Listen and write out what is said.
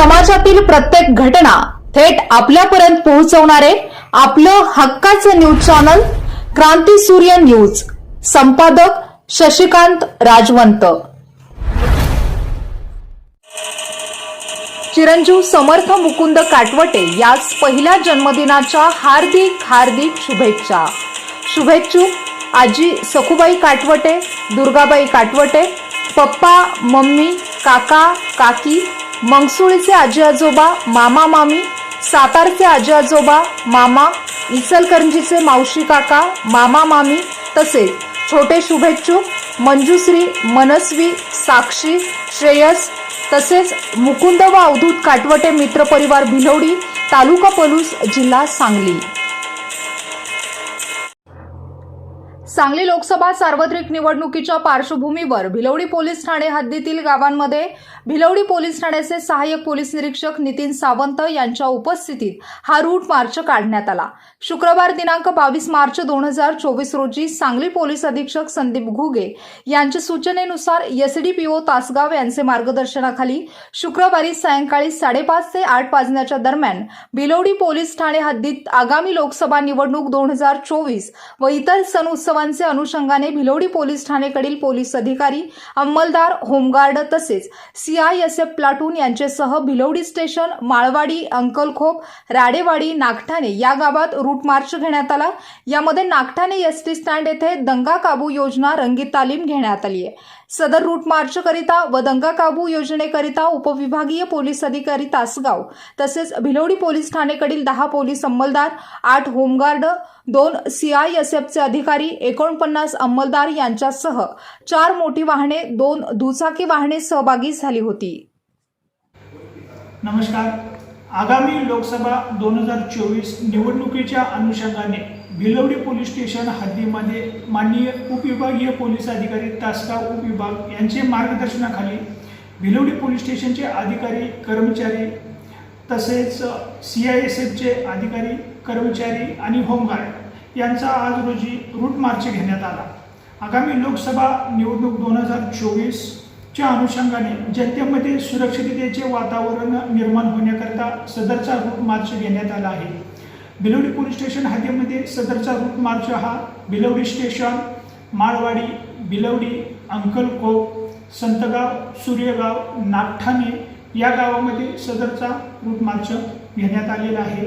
समाजातील प्रत्येक घटना थेट आपल्यापर्यंत पोहोचवणारे आपलं हक्काचं न्यूज चॅनल क्रांती सूर्य न्यूज. संपादक शशिकांत राजवंत. चिरंजीव समर्थ मुकुंद काटवटे याच पहिल्या जन्मदिनाच्या हार्दिक हार्दिक शुभेच्छा. शुभेच्छुक आजी सखुबाई काटवटे दुर्गाबाई काटवटे पप्पा मम्मी काका काकी मंगसुळीचे आजी आजोबा मामा मामी सातारचे आजी आजोबा मामा इचलकरंजीचे मावशी काका मामा मामी तसेच छोटे शुभेच्छुक मंजुश्री मनस्वी साक्षी श्रेयस तसेच मुकुंद व अवधूत काटवटे मित्र परिवार भिलवडी तालुका पलूस जिल्हा सांगली. सांगली लोकसभा सार्वत्रिक निवडणुकीच्या पार्श्वभूमीवर भिलवडी पोलीस ठाणे हद्दीतील गावांमध्ये भिलवडी पोलीस ठाण्याचे सहाय्यक पोलीस निरीक्षक नितीन सावंत यांच्या उपस्थितीत हा रूट मार्च काढण्यात आला. शुक्रवार दिनांक बावीस मार्च दोन हजार चोवीस रोजी सांगली पोलीस अधीक्षक संदीप घुगे यांच्या सूचनेनुसार एसडीपीओ तासगाव यांचे मार्गदर्शनाखाली शुक्रवारी सायंकाळी साडेपाच ते आठ वाजण्याच्या दरम्यान भिलवडी पोलीस ठाणे हद्दीत आगामी लोकसभा निवडणूक दोन हजार चोवीस व इतर सण उत्सवांचे अनुषंगाने भिलोडी पोलीस ठाणेकडील पोलीस अधिकारी अंमलदार होमगार्ड तसेच सीआयएसएफ प्लाटून यांचेसह भिलोडी स्टेशन माळवाडी अंकलखोप राडेवाडी नागठाणे या गावात रूट मार्च घेण्यात आला. यामध्ये नागठाणे एस टी स्टँड येथे दंगा काबू योजना रंगीत तालीम घेण्यात आली आहे. सदर रूट मार्च करिता व दंगा काबू योजनेकरिता उपविभागीय पोलीस अधिकारी तासगाव तसेच भिलोडी पोलीस ठाणेकडील दहा पोलीस अंमलदार आठ होमगार्ड दोन सीआयएसएफचे अधिकारी एकोणपन्नास अंमलदार यांच्यासह चार मोठी वाहने दोन दुचाकी वाहने सहभागी झाली होती. नमस्कार. आगामी लोकसभा दोन हजार चोवीस निवडणुकीच्या अनुषंगाने भिलवडी पोलीस स्टेशन हद्दीमध्ये माननीय उपविभागीय पोलीस अधिकारी तासगाव उपविभाग यांचे मार्गदर्शनाखाली भिलवडी पोलीस स्टेशनचे अधिकारी कर्मचारी तसेच सी आय एस एफचे अधिकारी कर्मचारी आणि होमगार्ड यांचा आज रोजी रूट मार्च घेण्यात आला. आगामी लोकसभा निवडणूक दोन हजार चोवीसच्या अनुषंगाने जनतेमध्ये सुरक्षिततेचे वातावरण निर्माण होण्याकरता सदरचा रूट मार्च घेण्यात आला आहे. बिलवडी पोलीस स्टेशन हद्दीमध्ये सदरचा रूट मार्च हा बिलवडी स्टेशन माळवाडी बिलवडी अंकलकोप संतगाव सूर्यगाव नागठाणे या गावामध्ये सदरचा रूट मार्च घेण्यात आलेला आहे.